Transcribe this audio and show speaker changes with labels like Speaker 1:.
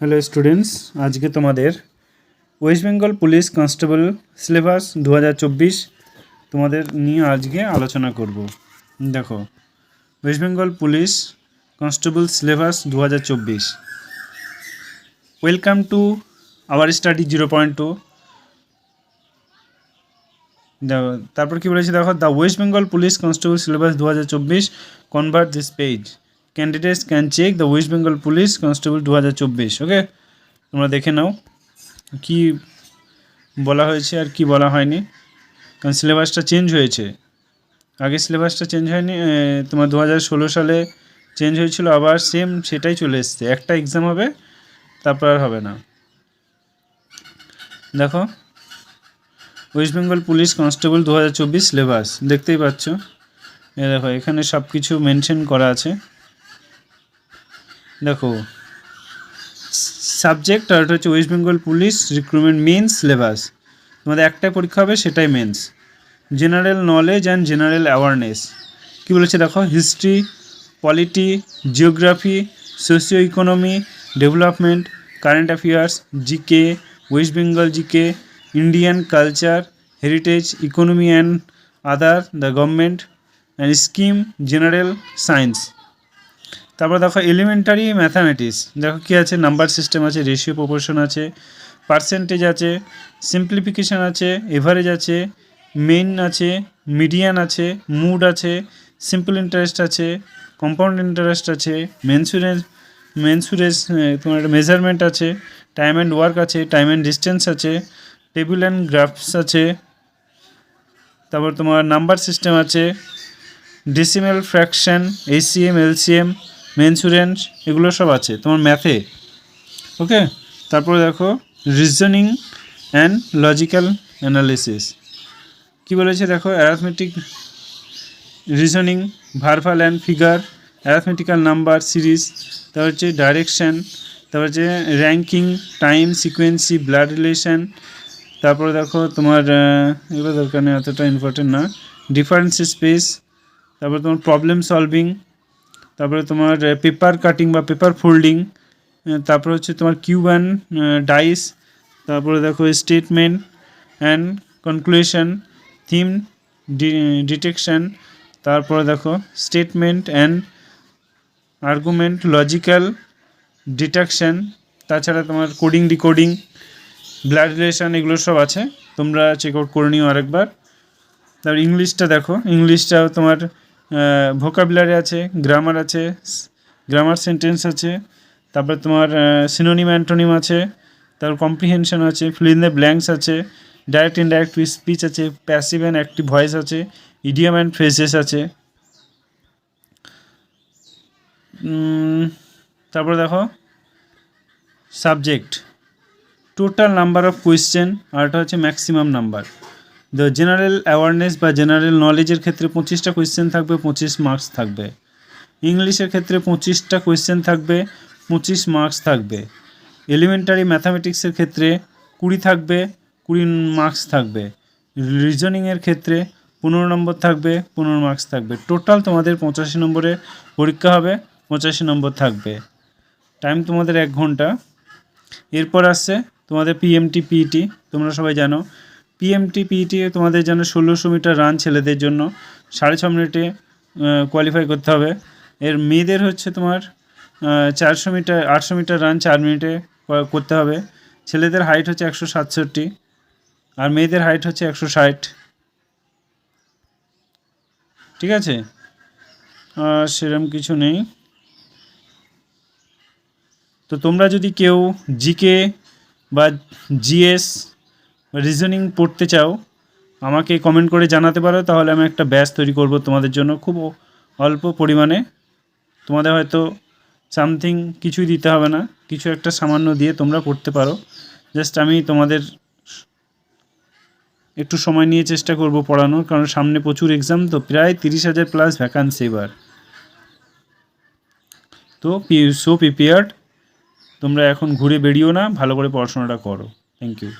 Speaker 1: Hello students আজকে তোমাদের West Bengal police constable syllabus দু হাজার চব্বিশ তোমাদের নিয়ে আজকে আলোচনা করব। দেখো West Bengal police constable syllabus দু হাজার চব্বিশ। Welcome to our study zero point two দেখো, তারপর কি বলেছে? দেখো the West Bengal police constable syllabus দু হাজার চব্বিশ convert this page candidates can check the West Bengal police constable দু হাজার চব্বিশ ওকে তোমরা দেখে নাও কি বলা হয়েছে আর কি বলা হয়নি। কারণ সিলেবাসটা চেঞ্জ হয়েছে। আগে সিলেবাসটা চেঞ্জ হয়নি তোমার দু হাজার ষোলো সালে চেঞ্জ হয়েছিল, আবার সেম সেটাই চলে এসছে। একটা এক্সাম হবে, তারপর আর হবে না। দেখো ওয়েস্ট বেঙ্গল পুলিশ কনস্টেবল দু হাজার চব্বিশ সিলেবাস দেখতেই পাচ্ছ। দেখো, এখানে সব কিছু মেনশন করা আছে। দেখো সাবজেক্ট আর হচ্ছে West Bengal police recruitment mains syllabus তোমাদের একটাই পরীক্ষা হবে, সেটাই mains general knowledge and general awareness কী বলেছে দেখো? History polity geography socio economy development current affairs GK West Bengal GK Indian culture heritage economy and other the government and scheme general science তারপর দেখো elementary mathematics দেখো কী আছে? Number system আছে ratio proportion আছে percentage আছে simplification আছে average আছে মেইন আছে মিডিয়ান আছে মুড আছে সিম্পল ইন্টারেস্ট আছে কম্পাউন্ড ইন্টারেস্ট আছে মেনসুরেন্স মেনসুরেন্স তোমার একটা মেজারমেন্ট আছে টাইম অ্যান্ড ওয়ার্ক আছে টাইম অ্যান্ড ডিস্টেন্স আছে টেবিল অ্যান্ড গ্রাফস আছে, তারপর তোমার নাম্বার সিস্টেম আছে decimal fraction ACM LCM mensuration এগুলো সব আছে, তোমার ম্যাথে। ওকে? তারপরে দেখো রিজনিং অ্যান্ড লজিক্যাল অ্যানালিসিস কী বলেছে দেখো? Arithmetic reasoning ভার্ভাল and figure arithmetical number series তারপর হচ্ছে ডাইরেকশান তারপর হচ্ছে ranking time sequence blood relation তারপরে দেখো তোমার এগুলো দরকার নেই, এতটা ইম্পর্টেন্ট না। ডিফারেন্স স্পেস তারপরে তোমার প্রবলেম সলভিং তারপরে তোমার পেপার কাটিং বা পেপার ফোল্ডিং তারপরে হচ্ছে তোমার কিউব অ্যান্ড ডাইস তারপরে দেখো statement and conclusion theme detection তারপরে দেখো statement and argument logical detection তাছাড়া তোমার কোডিং ডিকোডিং ব্লাড রিলেশন এগুলো সব আছে, তোমরা চেক আউট করে নিও আরেকবার। তারপর ইংলিশটা দেখো ইংলিশটাও তোমার ভোকাবুলারি আছে গ্রামার আছে গ্রামার সেন্টেন্স আছে, তারপর তোমার সিনোনিম অ্যান্টোনিম আছে, তারপর কম্প্রিহেনশন আছে ফিল দ্য ব্ল্যাঙ্কস আছে ডাইরেক্ট ইনডাইরেক্ট স্পিচ আছে প্যাসিভ অ্যান্ড অ্যাক্টিভ ভয়েস আছে ইডিয়াম অ্যান্ড ফ্রেজেস আছে। তারপরে দেখো subject total number of question আর এটা হচ্ছে maximum number the general awareness বা জেনারেল নলেজের ক্ষেত্রে পঁচিশটা কোয়েশ্চেন থাকবে, পঁচিশ মার্কস থাকবে। ইংলিশের ক্ষেত্রে পঁচিশটা কোয়েশ্চেন থাকবে, পঁচিশ মার্কস থাকবে। এলিমেন্টারি ম্যাথামেটিক্সের ক্ষেত্রে কুড়ি থাকবে, কুড়ি মার্কস থাকবে। রিজনিংয়ের ক্ষেত্রে পনেরো নম্বর থাকবে, পনেরো মার্কস থাকবে। টোটাল তোমাদের পঁচাশি নম্বরের পরীক্ষা হবে, পঁচাশি নম্বর থাকবে। টাইম তোমাদের এক ঘণ্টা। এরপর আসছে তোমাদের পিএমটি পিইটি E তোমরা সবাই জানো পিএমটি পিইটি E তোমাদের জন্য ষোলোশো মিটার রান ছেলেদের জন্য। সাড়ে ছ মিনিটে কোয়ালিফাই করতে হবে। এর মেয়েদের হচ্ছে তোমার চারশো মিটার, আটশো মিটার রান চার মিনিটে করতে হবে। ছেলেদের হাইট হচ্ছে একশো সাতষট্টি, আর মেয়েদের হাইট হচ্ছে একশো ষাট। ঠিক আছে? আর সেরকম কিছু নেই। তো তোমরা যদি কেউ জিকে বা জিএস রিজনিং পড়তে চাও, আমাকে কমেন্ট করে জানাতে পারো, তাহলে আমি একটা ব্যাচ তৈরি করব তোমাদের জন্য। খুব অল্প পরিমাণে। তোমাদের হয়তো সামথিং কিছুই দিতে হবে না, কিছু একটা সামান্য দিয়ে তোমরা পড়তে পারো। জাস্ট আমি তোমাদের একটু সময় নিয়ে চেষ্টা করব পড়ানোর, কারণ সামনে প্রচুর এক্সাম তো প্রায় তিরিশ হাজার প্লাস ভ্যাকান্সি এবার। তো সো প্রিপেয়ার্ড তোমরা এখন ঘুরে বেরিও না, ভালো করে পড়াশোনাটা করো। Thank you